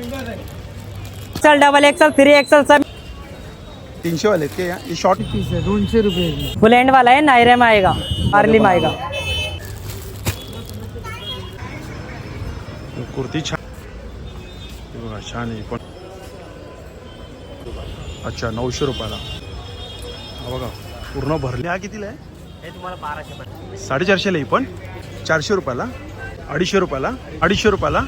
XL double XL three XL सब तीनशे वाले आहेत का हे शॉर्ट पीस है दोनशे रुपये एंड वाला है नायरे में आएगा. अर्ली में आएगा कुर्ती छान हे बघा छान आहे पण अच्छा नऊशे रुपयाला. हा बघा पूर्ण भरले. हा कितीला आहे? हे तुम्हाला बाराशे साडेचारशेला ही पण चारशे रुपयाला अडीचशे रुपयाला अडीचशे रुपयाला.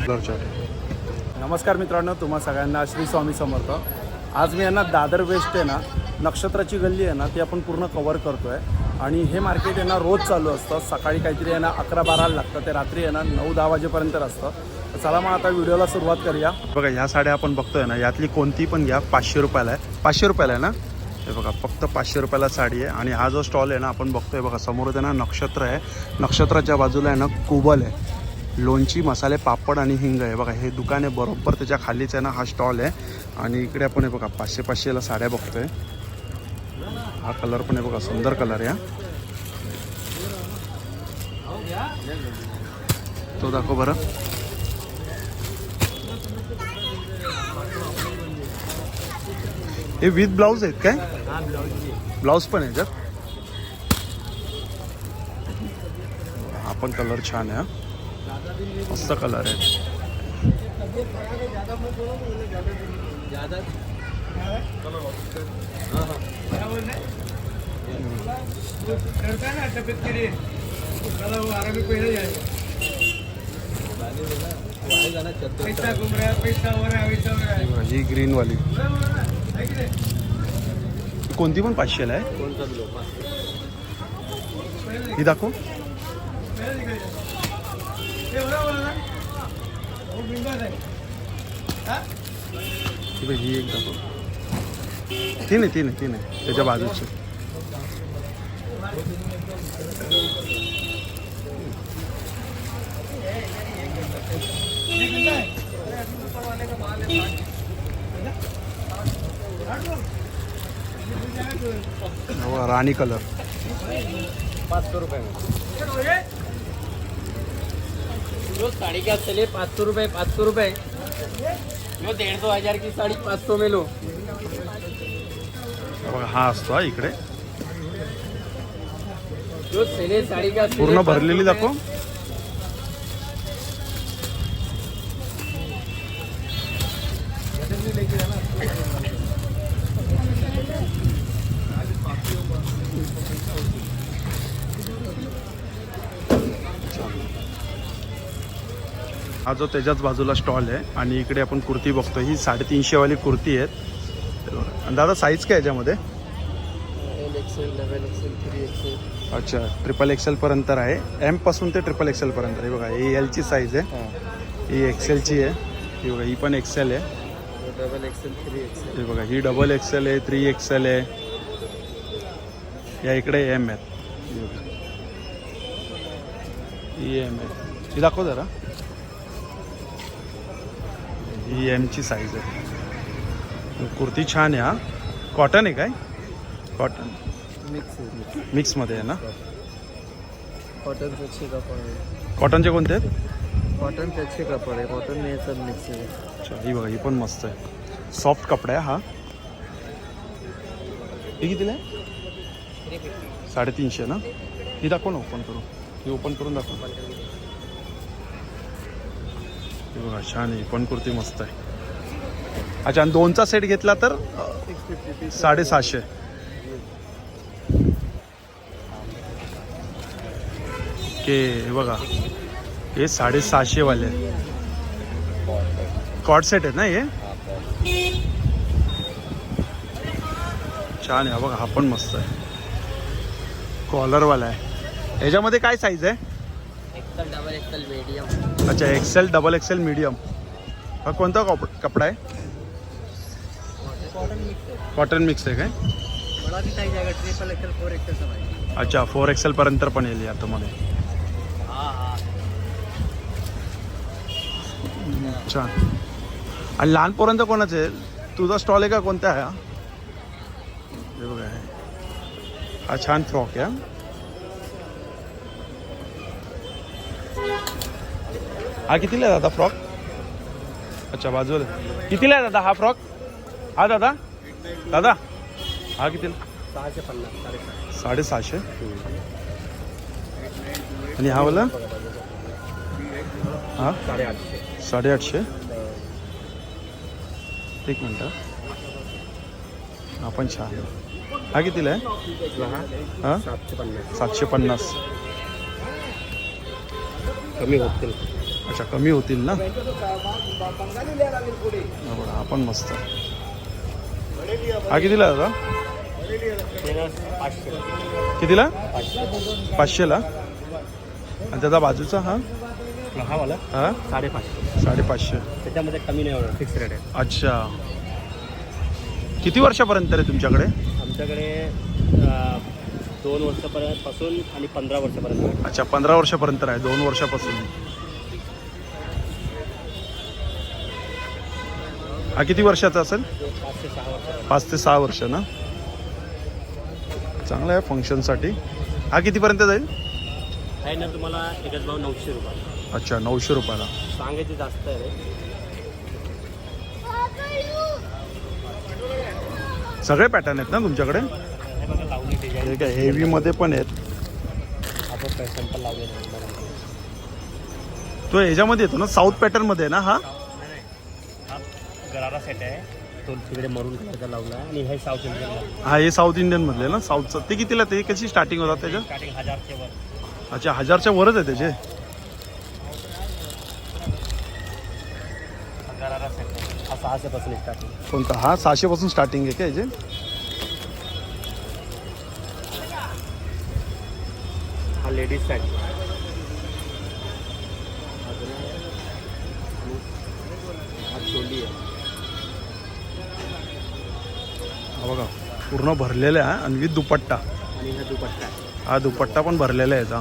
नमस्कार मित्रांनो तुम्हा सगळ्यांना श्री स्वामी समर्थ. आज मी यांना दादर वेस्ट आहे ना नक्षत्राची गल्ली आहे ना ती आपण पूर्ण कवर करतो आहे आणि हे मार्केट यांना रोज चालू असतं. सकाळी काहीतरी आहे ना अकरा बाराला लागतं. ते रात्री आहे ना नऊ दहा वाजेपर्यंत असतं. तर चला मग आता व्हिडिओला सुरुवात करूया. बघा ह्या साड्या आपण बघतोय ना यातली कोणती पण घ्या. पाचशे रुपयाला आहे. पाचशे रुपयाला आहे ना? हे बघा फक्त पाचशे रुपयाला साडी आहे. आणि हा जो स्टॉल आहे ना आपण बघतोय बघा समोर आहे ना नक्षत्र आहे. नक्षत्राच्या बाजूला आहे ना कुबल आहे. लोणची मसाले पापड आणि हिंग आहे. बघा हे दुकान आहे बरोबर. त्याच्या खालीच आहे ना हा स्टॉल आहे. आणि इकडे आपण हे बघा पाचशे पाचशेला साड्या बघतोय. हा कलर पण आहे बघा सुंदर कलर आहे तो दाखव बरं. हे विथ ब्लाऊज आहेत काय? ब्लाऊज पण आहे जर हा पण कलर छान आहे मस्त कलर हे। बघा, ही ग्रीन वाली। ही? कोणती पण पाचशेला आहे ही दाखव ही बघ, ही एक दाखव तीन आहे तीन आहे तीन आहे त्याच्या बाजूची हो, राणी कलर। पाँच सौ रुपये में। जो साड़ी का चले? पाँच सौ रुपये पाँच सौ रुपये। जो डेढ़ सौ हजार की साड़ी पाँच सौ में लो। हा असतो हा इकडे. जो चले साड़ी का पूर्ण 500 भरलेली दाखव. हा जो त्याच्याच बाजूला स्टॉल आहे आणि इकडे आपण कुर्ती बघतो. ही साडेतीनशे वाली कुर्ती आहेत. दादा साईज काय याच्यामध्ये? अच्छा ट्रिपल एक्सेल पर्यंत आहे. एमपासून ते ट्रिपल एक्सेल पर्यंत आहे. बघा ही एल ची साईज आहे. ही. एक्सेलची आहे. ही बघा ही पण एक्सेल आहे. डबल एक्सेल थ्री एक्सेल हे बघा ही डबल एक्सेल आहे थ्री एक्सेल आहे. या इकडे एम आहेत. ही एम आहे. ही दाखव जरा. ही एमची साईज आहे. कुर्ती छान आहे हा. कॉटन आहे काय? कॉटन मिक्स मिक्समध्ये आहे ना? कॉटन से अच्छे कपड़ कॉटनचे कोणते आहेत कॉटन अच्छे कपड़ है कॉटन मिक्स है अच्छा ही बघा ही पण मस्त आहे. सॉफ्ट कपडा आहे हा. हे कितीला आहे? साडेतीनशे ना? ही दाखव ना ओपन करून. ही ओपन करून दाखव. बघा छान आहे. पण कुर्ती मस्त आहे. अच्छा आणि दोनचा सेट घेतला तर साडेसहाशे. के बघा. हे साडेसहाशे वाले कॉट सेट आहे ना हे? छान आहे. हा बघा हा पण मस्त आहे. कॉलरवाला आहे. याच्यामध्ये काय साईज आहे? डबल एक्सल मीडियम अच्छा एक्सेल डबल एक्सेल मीडियम हा कोणता कप कपडा आहे? कॉटन मिक्स आहे. काय? अच्छा फोर एक्सेल पर्यंत पण येईल हाँ हाँ. छान आणि लहान पोरांचं कोणाचं आहे? तुझा स्टॉल आहे का कोणता? आहे हा? हे बघा. हा छान फ्रॉक आहे हा. कितीला आहे दादा फ्रॉक? अच्छा बाजूला. कितीला आहे दादा हा फ्रॉक? हा दादा? दादा? हा कितीला? सहाशे पन्नास साडेसहा साडेसहाशे. आणि हा वाला? हा? साडेआठशे. साडेआठशे एक मिनटं. हा पण छान. हा कितीला आहे? हा? सातशे पन्नास सातशे पन्नास. कमी होतील. अच्छा कमी होतील ना? हा बघा, हा पण मस्त. हा कितीला दादा? कितीला? पाचशे पाचशेला? आणि त्याचा बाजूचा हा? हा वाला हा? साडेपाचशे. साडेपाचशे. त्याच्यामध्ये कमी नाही होणार फिक्स रेट आहे. अच्छा. किती वर्षापर्यंत आहे तुमच्याकडे? आमच्याकडे दोन वर्षापर्यंत पासून आणि पंधरा वर्षापर्यंत. अच्छा पंधरा वर्षापर्यंत आहे दोन वर्षापासून. हा किती वर्षाचा असेल? पाच ते सहा वर्ष ना? चांगलं आहे फंक्शनसाठी हा कितीपर्यंत जाईल? तुम्हाला एकच भाव नऊशे रुपये अच्छा नऊशे रुपयाला. सांगायचे जास्त आहे. रे सगळे पॅटर्न आहेत ना तुमच्याकडे? हे बघा लावणी डिझाईन हे काय हेवीमध्ये पण आहेत? आपण पण. तो ह्याच्यामध्ये येतो ना साऊथ पॅटर्नमध्ये आहे ना. हा? गरारा सेट आहे. तो तिकडे मरून कलरचा लावला आहे आणि हे साऊथ इंडियन हा हे साऊथ इंडियनमधले ना साऊथचं ते कितीला ते कशी स्टार्टिंग होतात त्याच्या स्टार्टिंग हजारचे वर. अच्छा हजारच्या वरच आहे त्याचे? हा गरारा सेट आहे. हा सहाशेपासून स्टार्टिंग कोणता? हा सहाशेपासून स्टार्टिंग आहे का याचे? हा लेडीजसाठी पूर्ण भरलेला आहे आणि विथ दुपट्टा. आणि हा दुपट्टा आहे. हा दुपट्टा पण भरलेला आहे याचा.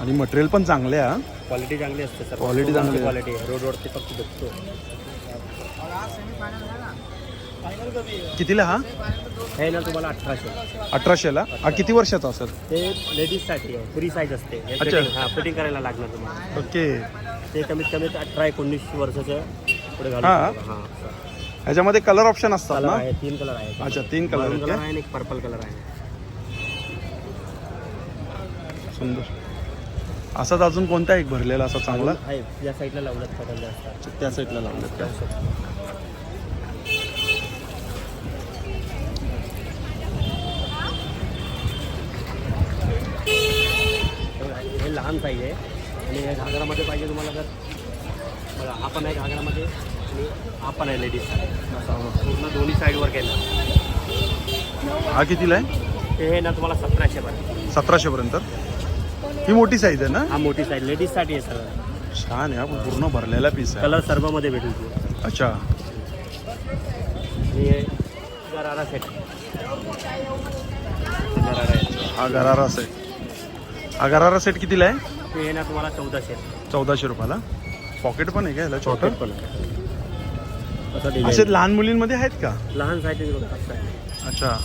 आणि मटेरियल पण चांगले आहे. क्वालिटी चांगली असते सर Quality चांगली आहे. क्वालिटी आहे. रोडवरती फक्त बघतो. कितीला हा? हे ना तुम्हाला अठराशे. अठराशेला? हा किती वर्षाचा असेल? ते लेडीजसाठी आहे. फ्री साईज असते. हे अच्छा. fitting- हा फिटिंग करायला लागणार तुम्हाला. ओके. ते कमीत कमी अठरा एकोणीस वर्षाचं पुढे घालू हा. शकतो. हा ह्याच्यामध्ये कलर ऑप्शन असतात कलर ना? आहे तीन कलर आहे. अच्छा तीन कलर आहेत कलर? आहे आणि एक पर्पल कलर आहे. सुंदर. असाच अजून कोणता एक भरलेला असा चांगला? आहे या साईडला लावलं जास्त. त्या साईडला लावलेत हे लहान साईज आहे. आणि हे घागरामध्ये पाहिजे तुम्हाला जर बघा हा पण आहे घागरामध्ये. आणि हा पण आहे लेडीज पूर्ण दोन्ही साईडवर केलं. हा कितीला आहे? ते हे ना तुम्हाला सतराशे पर्यंत. सतराशे पर्यंत. ही मोठी साईज आहे ना? हा मोठी साईज लेडीजसाठी आहे सर छान आहे हा पूर्ण भरलेला पीस आहे. कलर सर्वमध्ये भेटेल तुम्हाला अच्छा. हे गरारा सेट गरारा आहे. हा गरारा सेट हा गरारा सेट कितीला आहे? ते हे ना तुम्हाला चौदाशे. चौदाशे रुपयाला. पॉकेट पण आहे का याला? छोटं? पण आहे. असं लहान मुलींमध्ये आहेत का? लहान साईज. अच्छा.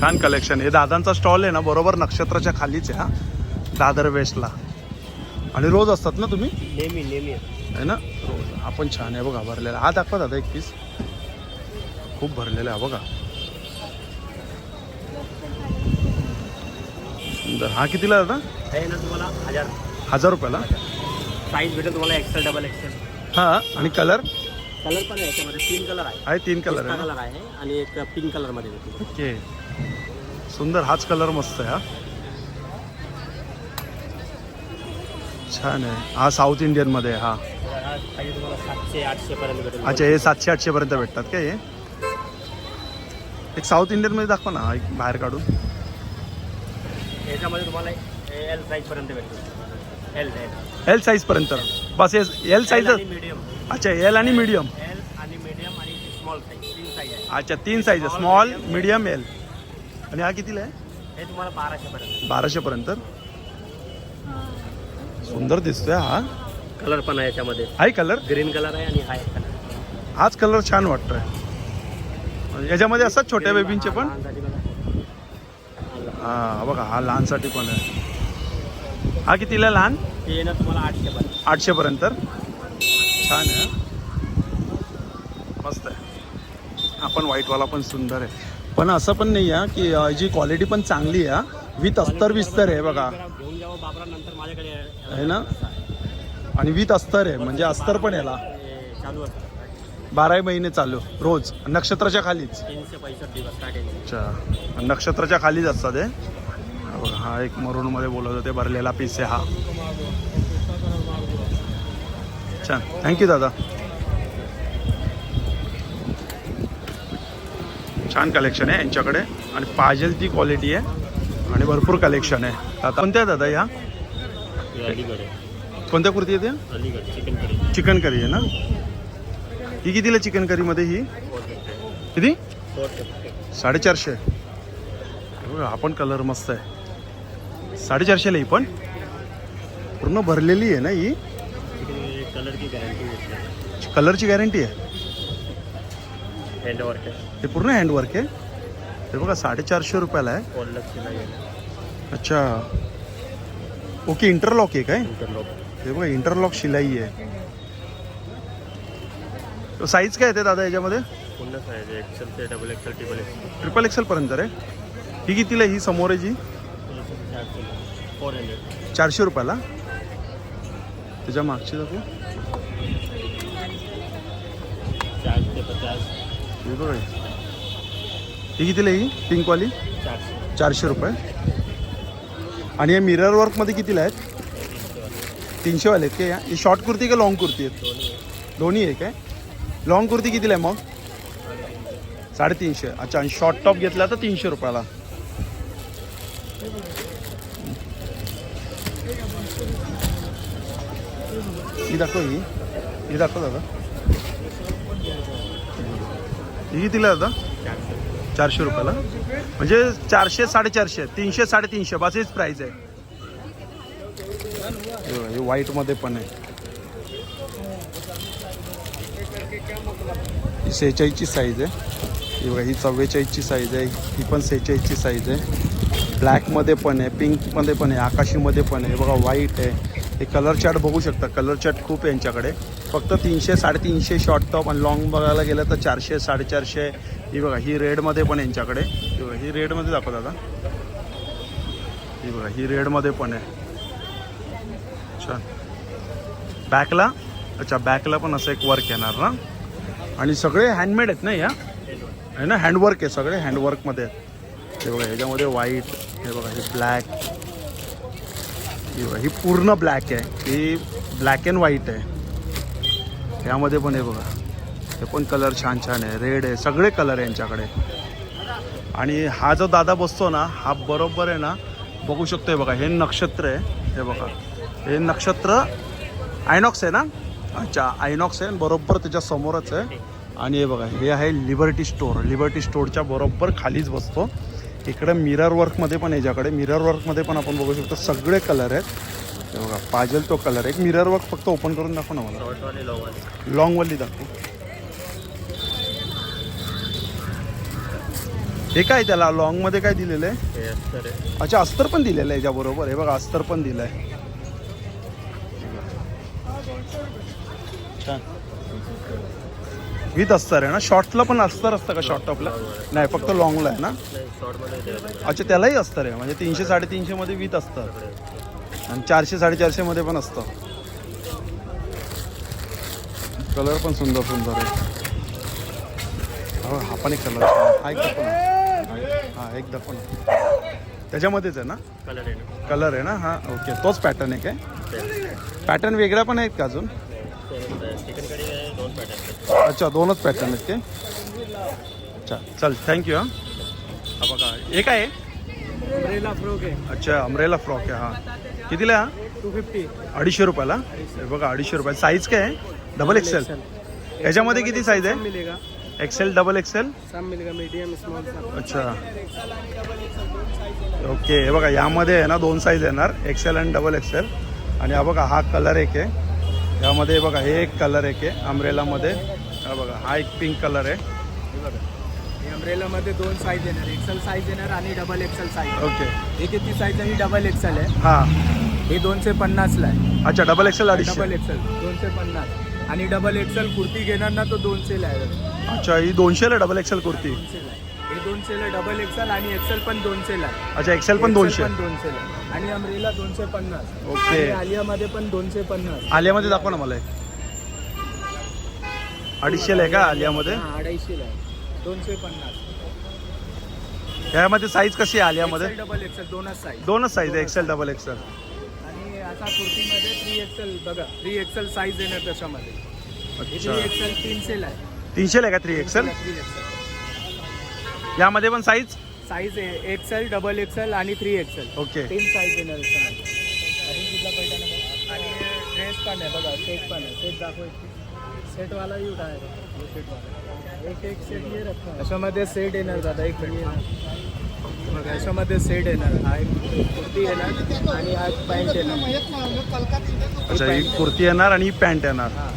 छान कलेक्शन हे दादांचा स्टॉल आहे ना बरोबर नक्षत्राच्या खालीच आहे हा. दादर वेस्टला आणि रोज असतात ना तुम्ही? नेहमी नेहमी आहे. ना? रोज. हा पण छान आहे बघा भरलेला. हा दाखवा दादा एक पीस खूप भरलेला आहे बघा. सुंदर. हा कितीला दादा? ना तुम्हाला हजार. हजार रुपयाला? साईज भेटेल तुम्हाला एक्सेल डबल एक्सेल हा आणि कलर कलर पण आहे याच्यामध्ये. तीन कलर आहे. आहे तीन कलर आहे ना? कलर आहे आणि एक पिंक कलरमध्ये भेटेल ओके. सुंदर हाच कलर मस्त आहे हा. छान आहे. हा साऊथ इंडियनमध्ये आहे, हा. सातशे आठशे पर्यंत भेटेल अच्छा हे सातशे आठशे पर्यंत भेटतात का हे? एक साऊथ इंडियनमध्ये दाखवा ना एक बाहेर काढून. याच्यामध्ये तुम्हाला एल साईज पर्यंत भेटेल एल एल एल साईज पर्यंत. बस एल साईज अच्छा एल आणि मीडियम एल आणि मीडियम आणि स्मॉल साईज तीन साईज आहे. अच्छा तीन साईज स्मॉल मीडियम एल आणि हा कितीला आहे? हे तुम्हाला बाराशे पर्यंत. बाराशे पर्यंत. सुंदर दिसतोय हा. कलर पण आहे याच्यामध्ये. आहे कलर ग्रीन कलर आहे आणि हा एक कलर हाच कलर छान वाटतोय. याच्यामध्ये असतात छोट्या बेबींचे पण? हा बघा हा लहानसाठी पण आहे. हा कितीला लहान? ते येणार तुम्हाला आठशे पर्यंत. आठशेपर्यंत तर छान आहे हा. मस्त आहे. हा पण व्हाईटवाला पण सुंदर आहे. पण असं पण नाही आहे की अं, जी क्वालिटी पण चांगली आहे. विथ अस्तर विस्तर आहे बघा. घेऊन जावं बाबरा नंतर माझ्याकडे आहे. ना? आणि विथ अस्तर आहे म्हणजे अस्तर पण याला. हे चालू असतं. बाराही महिने चालू रोज. नक्षत्राच्या खालीच. तीनशे पैसष्ट दिवस स्टार्टिंग अच्छा. नक्षत्राच्या खालीच असतात हा? बघा हा एक मरूनमध्ये बोलत होते भरलेला पीस आहे हा. छान. थँक्यू दादा. छान कलेक्शन आहे यांच्याकडे. आणि पाहिजे ती क्वालिटी आहे. आणि भरपूर कलेक्शन आहे. आता कोणत्या दादा ह्या कोणत्या कुर्ती अलीगड चिकन करी आहे ना? ही कितीला चिकन करीमध्ये ही? किती? साडेचारशे. बघा हा पण कलर मस्त आहे. साडेचारशेला ही पण. पूर्ण भरलेली आहे ना ही? कलर की गॅरंटी कलरची गॅरंटी आहे. हँड वर्क आहे. हे पूर्ण हँडवर्क आहे. हे बघा साडेचारशे रुपयाला आहे. अच्छा. ओके इंटरलॉक आहे काय? इंटरलॉक हे बघा इंटरलॉक शिलाई आहे. साईज काय येते दादा याच्यामध्ये? पुन्हा साईज आहे. एक्सेल ते double XL triple XL triple XL पर्यंत रे. ही कितीला ही समोर आहे जी? Four hundred. चारशे रुपयाला? त्याच्या मागची दाखवू चार्ज ते पचास. हे बघा ही. कितीला ही? पिंकवाली चारशे. चारशे रुपये. आणि या मिरर वर्कमध्ये कितीला आहेत? तीनशेवाले आहेत का या? ही शॉर्ट कुर्ती का लॉंग कुर्ती आहेत? दोन्ही आहे काय? लॉंग कुर्ती कितीला आहे मग? साडेतीनशे. अच्छा आणि शॉर्ट टॉप घेतला तर तीनशे रुपयाला. ही दाखव ही ही दाखव दादा ही कितीला दादा चारशे रुपयाला म्हणजे चारशे साडेचारशे तीनशे साडेतीनशे बस हीच प्राईस आहे हे व्हाईटमध्ये पण आहे ही सेहेचाळीसची साईज आहे ही बघा ही चव्वेचाळीसची साईज आहे ही पण सेहेचाळीसची साईज आहे ब्लॅकमध्ये पण आहे पिंकमध्ये पण आहे आकाशीमध्ये पण आहे बघा व्हाईट आहे हे कलर चार्ट बघू शकता. कलर चार्ट खूप आहे यांच्याकडे. फक्त तीनशे साडेतीनशे शॉर्ट टॉप आणि लॉंग बघायला गेलं तर चारशे साडेचारशे. ही बघा ही रेडमध्ये पण यांच्याकडे. ही बघा ही रेडमध्ये दाखव दादा. ही बघा ही रेडमध्ये पण आहे. छान. बॅकला अच्छा बॅकला पण असं एक वर्क येणार ना? आणि सगळे हँडमेड आहेत ना या? आहे ना? हँडवर्क आहे सगळे हँडवर्कमध्ये आहेत. हे बघा ह्याच्यामध्ये व्हाईट हे बघा हे ब्लॅक बघा ही पूर्ण ब्लॅक आहे. ही ब्लॅक अँड व्हाईट आहे. यामध्ये पण आहे बघा हे पण कलर छान छान आहे. रेड आहे सगळे कलर आहे यांच्याकडे. आणि हा जो दादा बसतो ना हा बरोबर आहे ना बघू शकतो आहे बघा हे नक्षत्र आहे. हे बघा हे नक्षत्र आयनॉक्स आहे ना? अच्छा आयनॉक्स आहे बरोबर त्याच्या समोरच आहे. आणि हे बघा हे आहे लिबर्टी स्टोअर लिबर्टी स्टोअरच्या बरोबर खालीच बसतो. इकडं मिरर वर्कमध्ये पण याच्याकडे मिरर वर्कमध्ये पण आपण बघू शकतो सगळे कलर आहेत. हे बघा पाजेल तो कलर एक मिरर वर्क फक्त ओपन करून दाखव ना मला. लॉंगवाले दाखवू. हे काय त्याला? लॉंगमध्ये काय दिलेलं आहे? अच्छा अस्तर पण दिलेलं आहे याच्याबरोबर. हे बघा अस्तर पण दिलं आहे विथ अस्तर आहे ना? शॉर्टला पण अस्तर असतं का शॉर्ट टॉपला नाही फक्त लॉंगला आहे ना? अच्छा त्यालाही अस्तर आहे. म्हणजे तीनशे साडेतीनशेमध्ये विथ असतं आणि चारशे साडेचारशेमध्ये पण असतं. कलर पण सुंदर सुंदर आहे. हो, हा पण एक कलर हा एक ना हा एक दाखव ना त्याच्यामध्येच आहे ना? कलर आहे ना. हा ओके तोच पॅटर्न आहे. काय पॅटर्न वेगळ्या पण आहेत का अजून ते चिकन करी आहे दोन पॅटर्न अच्छा दोनच पॅटर्न आहेत ते. अच्छा चल थँक्यू हां. हा बघा हे काय आहे? अम्ब्रेला फ्रॉक आहे. अच्छा अमरेला फ्रॉक आहे हा. कितीला हा? टू फिफ्टी अडीचशे रुपयाला? हे बघा अडीचशे रुपये साईज काय आहे? डबल एक्सेल याच्यामध्ये किती साईज आहे? मिलेगा. एक्सेल डबल एक्सेल सब मिलेगा मीडियम स्मॉल सब अच्छा. ओके हे बघा यामध्ये आहे ना दोन साईज येणार. एक्सेल आणि डबल एक्सेल आणि हा बघा हा कलर एक आहे. यामध्ये बघा हे एक कलर एक आहे अमरेलामध्ये हा बघा हा एक पिंक कलर आहे. अम्ब्रेला मध्ये दोन साईज येणार एक्सेल साईज येणार आणि डबल एक्सेल साईज ओके हे किती साईज आणि डबल एक्सेल आहे. हां. हे दोनशे पन्नासला आहे. अच्छा डबल एक्सेल डबल एक्सेल दोनशे पन्नास. आणि डबल एक्सेल कुर्ती घेणार ना तो दोनशेला आहे अच्छा ही दोनशेला डबल एक्सेल कुर्ती. दोनशेला आहे. हे दोनशेला डबल एक्सेल आणि एक्सेल पण दोनशेला आहे. अच्छा एक्सेल पण XL दोनशे पण दोनशेला आहे. आणि अमरेला दोनशे पन्नास. ओके. आणि आलियामध्ये पण दोनशे पन्नास. आलियामध्ये दाखवा ना मला एक. अडीचशेला आहे का आलियामध्ये? अडीचशेला आहे. दोनशे पन्नास. ह्यामध्ये साईज कशी आहे आलियामध्ये? डबल एक्सेल दोनच साईज दोनच साईज आहे एक्सेल डबल एक्सेल आणि आता कुर्तीमध्ये थ्री एक्सेल बघा थ्री एक्सेल साईज येणार त्याच्यामध्ये. थ्री एक्सेल तीनशेला आहे. तीनशेला आहे का थ्री एक्सेल यामध्ये पण साईज साईज आहे एक्सेल डबल एक्सेल आणि थ्री एक्सेल ओके तीन साईज येणार. आणि ड्रेस पण आहे बघा सेट पण आहे. सेट दाखव सेटवाला येऊ काय सेटवाला एक एक सेट ये रखा याच्यामध्ये सेट येणार दादा एक मिनिट बघा याच्यामध्ये सेट येणार हा एक कुर्ती येणार आणि हा पॅन्ट येणार अच्छा ही कुर्ती येणार आणि ही पॅन्ट येणार. हा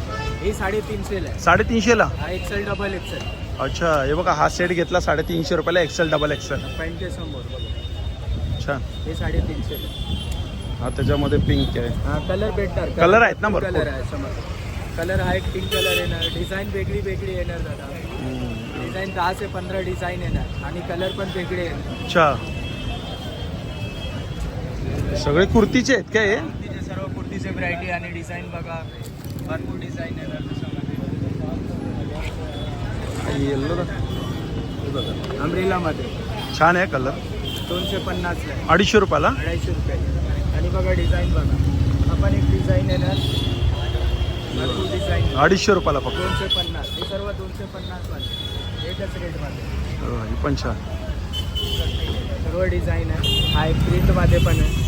ही साडेतीनशेला आहे. साडेतीनशेला हा एक्सेल डबल एक्सेल अच्छा हे बघा हा सेट घेतला साडेतीनशे रुपयाला एक्सेल डबल एक्सेल पॅन्टचे समोर बघा. छान हे साडेतीनशेला हा त्याच्यामध्ये पिंक आहे. हा कलर भेटणार Color आहेत ना भरपूर? कलर आहे समोर. कलर हा एक पिंक कलर येणार. डिझाईन वेगळी वेगळी येणार दादा. डिझाईन दहा ते पंधरा डिझाईन येणार. आणि कलर पण वेगळे येणार. अच्छा. सगळे कुर्तीचे आहेत काय हे? कुर्तीचे सर्व कुर्तीचे व्हरायटी आणि डिझाईन बघा. भरपूर डिझाईन येणार येल्लो अमरेलामध्ये छान आहे कलर दोनशे पन्नासला आहे. अडीचशे रुपयाला? अडीचशे रुपये आणि बघा डिझाईन बघा. आपण एक डिझाईन येणार. भरपूर डिझाईन अडीचशे रुपयाला फक्त. दोनशे पन्नास. हे सर्व दोनशे पन्नास वाले. एकच रेटमध्ये हो, ही पण छान. सर्व डिझाईन आहे. हा एक प्रिंटमध्ये पण आहे.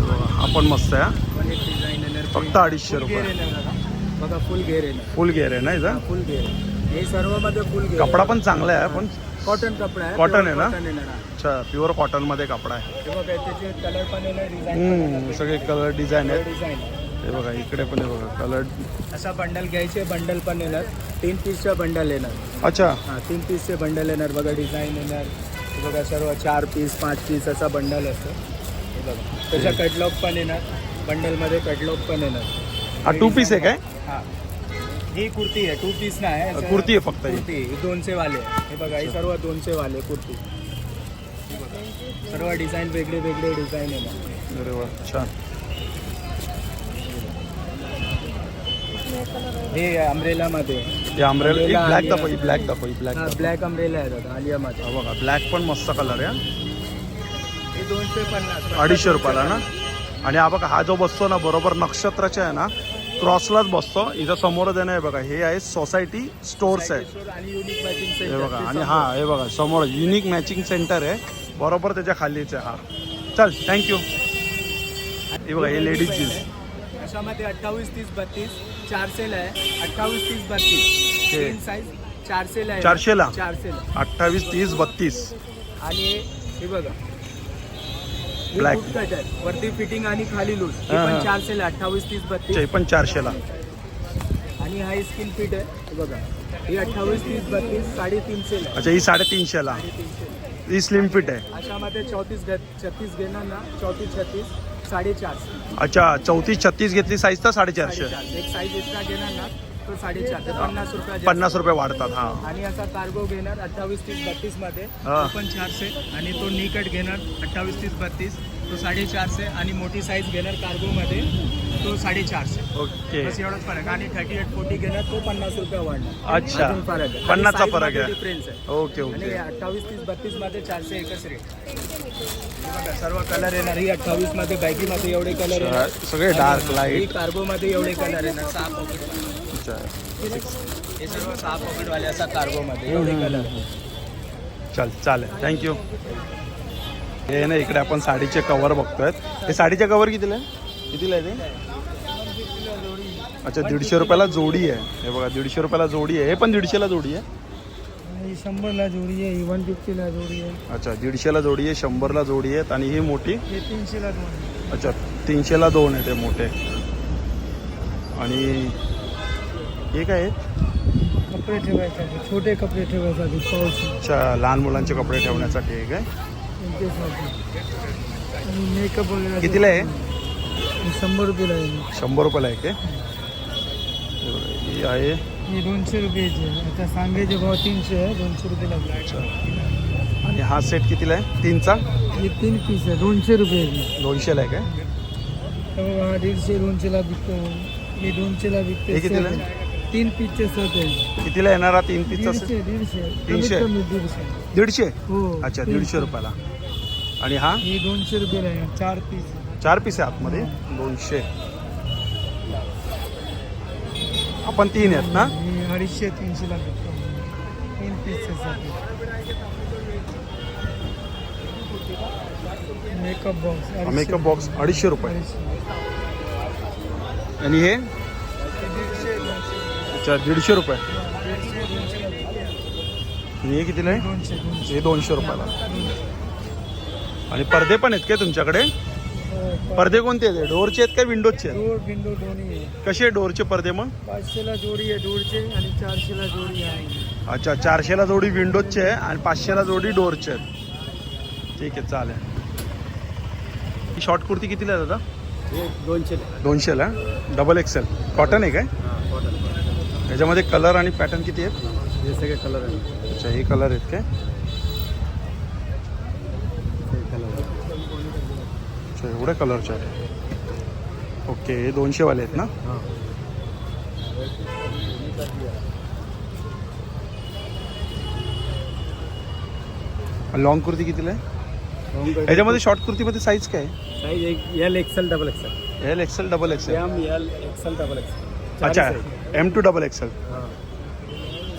हो, हा पण मस्त आहे हा. पण एक डिझाईन येणार फक्त print. अडीचशे Full रुपये. घेर येणार बघा. बघा फुल घेर येणार फुल गेअर आहे ना इथं फुल घेर हे सर्वमध्ये फुल घेर कपडा पण चांगला आहे पण कॉटन कपडा आहे Cotton आहे ना? अच्छा प्युअर कॉटनमध्ये कपडा आहे. हे बघा त्याचे कलर पण हम्म, सगळे कलर डिझाईन आहेत. डिझाईन हे बघा इकडे पण आहे बघा कलर असा बंडल घ्यायचे बंडल पण येणार. तीन पीसचा बंडल येणार. अच्छा. हा तीन पीसचे बंडल येणार. बघा डिझाईन येणार. हे बघा सर्व चार पीस पाच पीस असा बंडल असतो. हे बघा त्याच्या कटलॉग पण येणार. बंडलमध्ये कटलॉग पण येणार. हा टू पीस आहे काय? हा. ही कुर्ती आहे टू पीस नाही आहे असं- कुर्ती आहे फक्त ही. कुर्ती ही दोनशे वाले आहे. हे बघा ही सर्व दोनशे वाले कुर्ती हे बघा. सर्व डिझाईन वेगळे वेगळे डिझाईन अरे वा छान हे अमरेलामध्ये हे अमरेला Umbrella ब्लॅक आलिया. दाखव ही ब्लॅक दाखव ही ब्लॅक हा दाखव ब्लॅक अमरेला आहे दादा आलियामध्ये हा बघा ब्लॅक पण मस्त कलर आहे हे दोनशे पन्नास हा. अडीचशे रुपयाला ना आणि हा बघा हा जो बसतो ना बरोबर नक्षत्राच्या आहे ना क्रॉसलाच बसतो. इथं समोरच आहे ना हे बघा हे आहे सोसायटी स्टोर्स आहे आणि युनिक मॅचिंग हे बघा आणि हा हे बघा समोर युनिक मॅचिंग सेंटर आहे. बरोबर त्याच्या खालीच आहे हा. चल थँक्यू हे बघा हे लेडीज जीन्स अशामध्ये अठ्ठावीस तीस बत्तीस चारशेला आहे. अठ्ठावीस तीस बत्तीस. हे. साईज चारशेला आहे. चारशेला? चारशेला अठ्ठावीस तीस बत्तीस. आणि हे बघा. आहे. वरती फिटिंग आणि खाली लूज हा, पण हा. चारशेला अठ्ठावीस तीस बत्तीस. हे पण चारशेला. आणि हाय स्किन फिट आहे. हे बघा. ही अठ्ठावीस तीस बत्तीस साडेतीनशेला. आहे. अच्छा ही साडेतीनशेला. साडेतीनशेला. ही स्लिम फिट आहे. अशामध्ये चौतीस घ छत्तीस घेणार ना? चौतीस छत्तीस साडेचारशे अच्छा चौतीस छत्तीस घेतली साईज तर साडेचारशे. साडेचार. एक साईज एक्स्ट्रा घेणार ना? तो साडेचार ते पन्नास रुपया. पन्नास रुपये वाढतात हा. आणि असा कार्गो घेणार अठ्ठावीस तीस बत्तीसमध्ये. हा. तो पण चारशे. आणि तो निकट घेणार अठ्ठावीस तीस बत्तीस. तो साडेचारशे. आणि मोठी साईज घेणार कार्गो मध्ये. तो साडेचारशे. ओके. बस एवढाच फरक. आणि थर्टी एट फोर्टी घेणार तो पन्नास रुपये वाढणार. अच्छा. अजून फरक आहे. पन्नासचा आणि size फरकमध्ये आहे. डिफरन्स आहे. ओके आणि ओके अठ्ठावीस तीस बत्तीसमध्ये चारशे एकच रेट बघा, सर्व कलर येणार. ही अठ्ठावीसमध्ये बॅगी मध्ये एवढे कलर येणार. सगळे डार्क लाइट कार्गो मध्ये एवढे कलर येणार. सहा हे सर्व सहा एवढे कलर चल चालेल. थँक्यू हे ना इकडे आपण साडीचे कवर बघतोय. हे साडीचे कवर कितीला आहे? कितीला आहे ते? अच्छा दीडशे रुपयाला जोडी आहे. हे बघा दीडशे रुपयाला जोडी आहे. हे पण दीडशेला जोडी आहे? ही शंभरला जोडी आहे ही वन फिफ्टीला जोडी आहे. अच्छा दीडशेला जोडी आहे शंभरला जोडी आहेत. आणि ही मोठी? हे तीनशेला जोडी अच्छा तीनशेला दोन आहे ते मोठे. आणि हे काय आहेत कपडे ठेवायसाठी छोटे कपडे ठेवायसाठी पाऊस. अच्छा लहान मुलांचे कपडे ठेवण्यासाठी आहे. काय त्यांच्यासाठी. आणि मेकअप वगैरे कितीला आहे? शंभर रुपयाला आहे. शंभर रुपयाला आहे काय हे ही आहे. हे दोनशे रुपयाचे आता सांगायचे भाव तीनशे आहे दोनशे रुपये लागले आणि हा सेट कितीला आहे? तीनचा? हे तीन पीस आहे दोनशे रुपयाचे. दोनशेला आहे काय तर हा दीडशे दोनशेला विकतो. हे दोनशेला विकते. हे कितीला set आहे. तीन पीसचे सत आहे कितीला येणार हा तीन पीसचा सेट दीडशे. दीडशे? तीनशे? कमीत कमी दीडशे. दीडशे? हो. अच्छा दीडशे. रुपयाला. आणि हा? हे दोनशे रुपयाला आहे चार पीस चार पीस आहे आतमध्ये? दोनशे. आपण तीन आहेत ना? हे अडीचशे तीनशेला विकतो तीन पीसचे साठी मेकअप बॉक्स मेकअप बॉक्स अडीचशे रुपये. आणि हे? अच्छा दीडशे रुपये. हे कितीला आहे? हे दोनशे रुपयाला. आणि पडदे पण आहेत काय तुमच्याकडे? पडदे कोणते आहेत? डोअरचे आहेत काय विंडोजचे आहेत? डोर विंडो दोन्ही आहे. कसे आहे डोअरचे पडदे मग? पाचशेला जोडी आहे दोनशे आणि चारशेला जोडी आहे. अच्छा चारशेला जोडी विंडोजचे आहे आणि पाचशेला जोडी डोअरचे आहेत. ठीक आहे चालेल. ही शॉर्ट कुर्ती कितीला आहे दादा? हे दोनशे दोनशेला? डबल एक्सेल कॉटन आहे काय? याच्यामध्ये कलर आणि पॅटर्न किती आहेत? हे सगळे कलर आहे अच्छा हे कलर आहेत काय? अच्छा एवढ्या कलरचे आहेत. ओके हे दोनशेवाले आहेत ना? लॉंग कुर्ती कितीला आहे? याच्यामध्ये शॉर्ट कुर्तीमध्ये साईज काय साईज एक L XL double XL L XL double XL M L XL double XL अच्छा. एम टू डबल एक्सेल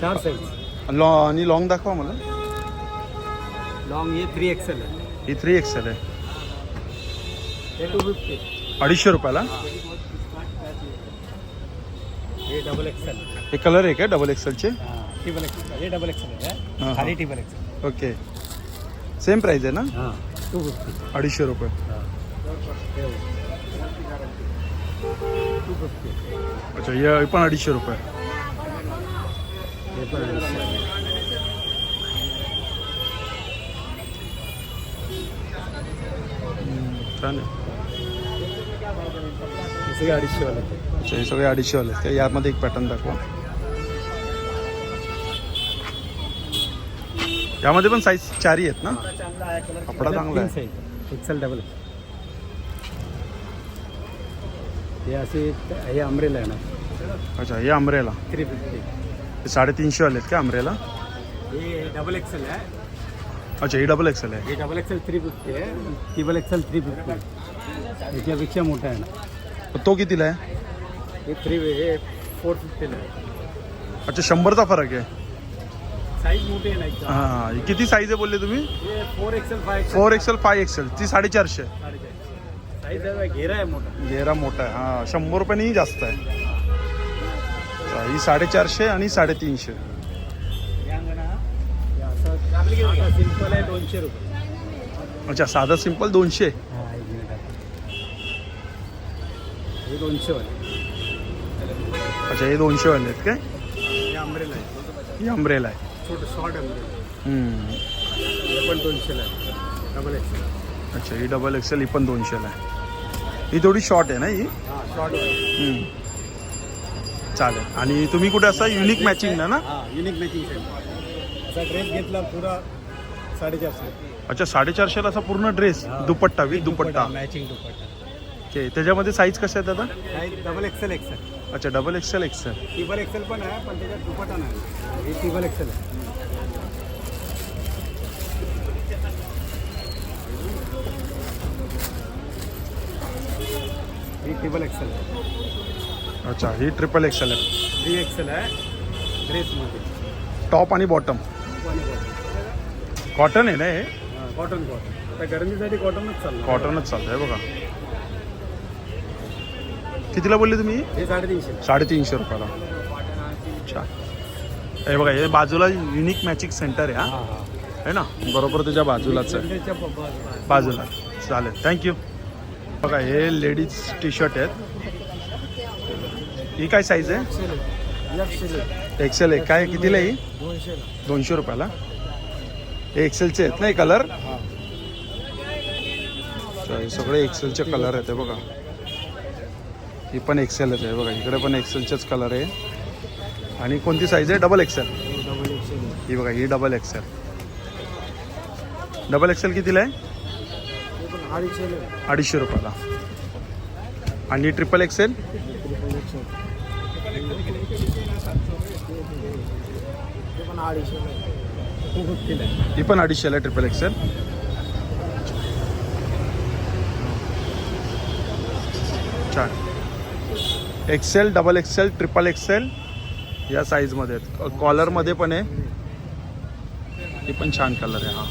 चार साईज लॉ आणि लॉंग दाखवा मला. लॉंग हे थ्री एक्सेल आहे. ही थ्री एक्सेल आहे. हे टू फिफ्टी अडीचशे रुपयाला? हे डबल एक्सेल हे कलर आहे काय डबल एक्सेलचे टिबल एक्सेल हे डबल एक्सेल हां, आहे हां. खाली triple XL okay same price आहे ना? हां टू फिफ्टी अडीचशे रुपये. टू फिफ्टी अच्छा हे पण अडीचशे रुपये. हे पण आहे. छान आहे. सगळे अडीचशे वाले आहेत. अच्छा हे सगळे अडीचशे वाले आहेत. यामध्ये एक पॅटर्न दाखवा. यामध्ये पण साईज चारही आहेत ना? कपडा चांगला आहे. एक्सेल डबल हे असे हे अमरेला आहे अच्छा हे अमरेला थ्री फिफ्टी हे साडेतीनशे वाले आहेत का अमरेला हे डबल एक्सेल आहे. अच्छा ही डबल एक्सेल आहे. हे डबल एक्सेल थ्री फिफ्टी आहे. ट्रिबल एक्सेल थ्री फिफ्टी याच्यापेक्षा मोठा आहे ना. तो कितीला आहे? हे थ्री हे फोर फिफ्टीला आहे. अच्छा शंभरचा फरक आहे. साईज मोठी आहे ना एकदम. हाँ हाँ ही किती साईज आहे बोलले तुम्ही? हे four XL five four XL five XL ती साडेचारशे. घेरा आहे मोठा. घेरा मोठा आहे. हां शंभर रुपयानेही जास्त आहे. ही साडेचारशे आणि साडेतीनशे. हे सिंपल आहे दोनशे रुपये अच्छा साधं सिंपल दोनशे. हा. हे दोनशे वाले अच्छा हे दोनशे वाले आहेत काय? हे आहे ही अमरेला आहे. छोटं शॉर्ट हम्म. हे पण दोनशेला आहे. डबल एक्सेल अच्छा ही डबल एक्सेल ही पण दोनशेला आहे. ही थोडी शॉर्ट आहे ना ही? हां शॉर्ट हम्म. चालेल. आणि तुम्ही कुठे असा युनिक मॅचिंग ना ना? हां युनिक मॅचिंग असा ड्रेस घेतला पुरा साडेचारशे. अच्छा साडेचारशेला असा पूर्ण dress dupatta with dupatta matching dupatta. Okay त्याच्यामध्ये साईज कशा आहेत दादा काही डबल एक्सेल एक्सेल अच्छा double XL XL triple XL पण आहे पण त्याच्यात दुपट्टा नाही. हे ट्रिबल एक्सेल आहे. ट्रिबल एक्सेल आहे अच्छा ही ट्रिपल एक्सेल आहे. थ्री एक्सेल आहे. ड्रेसमध्ये टॉप आणि बॉटम कॉटन आहे ना हे? कॉटन कॉटन आता गरमीसाठी कॉटनच चाललं कॉटनच चालतं आहे बघा. कितीला बोलले तुम्ही? हे साडेतीनशे. साडेतीनशे रुपयाला. अच्छा. हे बघा हे बाजूला युनिक मॅचिंग सेंटर आहे हा. आहे ना? बरोबर त्याच्या बाजूलाच आहे. त्याच्या बाजूला. चालेल. थँक्यू बघा हे लेडीज टी शर्ट आहेत. ही काय साईज आहे? एक्सेल आहे काय कितीला ही? दोनशे रुपयाला. हे एक्सेलचे आहेत ना हे कलर हे सगळे एक्सेलचे कलर आहेत हे बघा. ही पण एक्सेलच आहे बघा. इकडे पण एक्सेलचेच कलर आहे. आणि कोणती साईज आहे? डबल एक्सेल डबल एक्सेल ही बघा ही डबल एक्सेल डबल एक्सेल कितीला आहे? अडीचशे रुपयाला. आणि ट्रिपल एक्सेल ट्रिपल एक्सेल ते पण अडीचशे आहे. ही पण अडीचशेला ट्रिपल एक्सेल छान. XL double XL triple XL या साईजमध्ये आहेत. कॉलरमध्ये पण आहे. ही पण छान कलर आहे हा.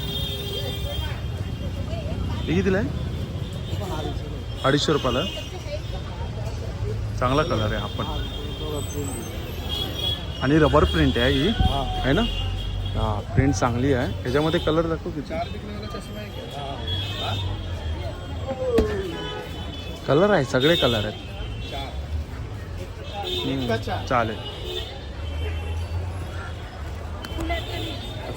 हे कितीला आहे? अडीचशे रुपयाला. चांगला कलर आहे पण. बघा print. आणि रबर प्रिंट आहे ही. आहे ना? हा प्रिंट चांगली आहे. ह्याच्यामध्ये कलर दाखव किती. कलर आहे. सगळे कलर आहेत. चालेल.